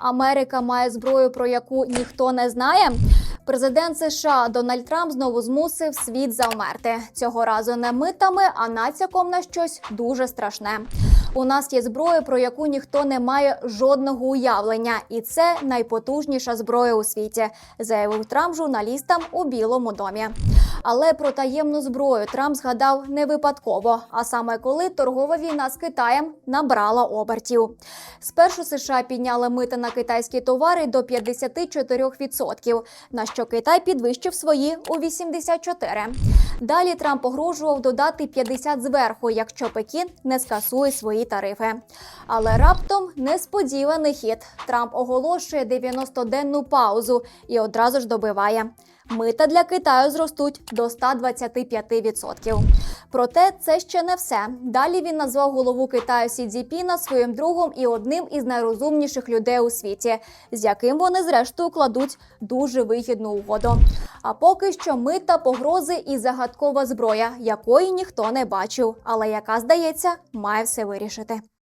Америка має зброю, про яку ніхто не знає. Президент США Дональд Трамп знову змусив світ завмерти цього разу не митами, а націком на щось дуже страшне. У нас є зброя, про яку ніхто не має жодного уявлення, і це найпотужніша зброя у світі, заявив Трамп журналістам у Білому домі. Але про таємну зброю Трамп згадав не випадково, а саме коли торгова війна з Китаєм набрала обертів. Спершу США підняли мита на китайські товари до 54%, на що Китай підвищив свої у 84%. Далі Трамп погрожував додати 50 зверху, якщо Пекін не скасує свої тарифи. Але раптом несподіваний хід. Трамп оголошує 90-денну паузу і одразу ж добиває. Мита для Китаю зростуть до 125%. Проте це ще не все. Далі він назвав голову Китаю Сі Цзіпіна своїм другом і одним із найрозумніших людей у світі, з яким вони зрештою кладуть дуже вигідну угоду. А поки що мита, погрози і загадкова зброя, якої ніхто не бачив, але яка здається, має все вирішити.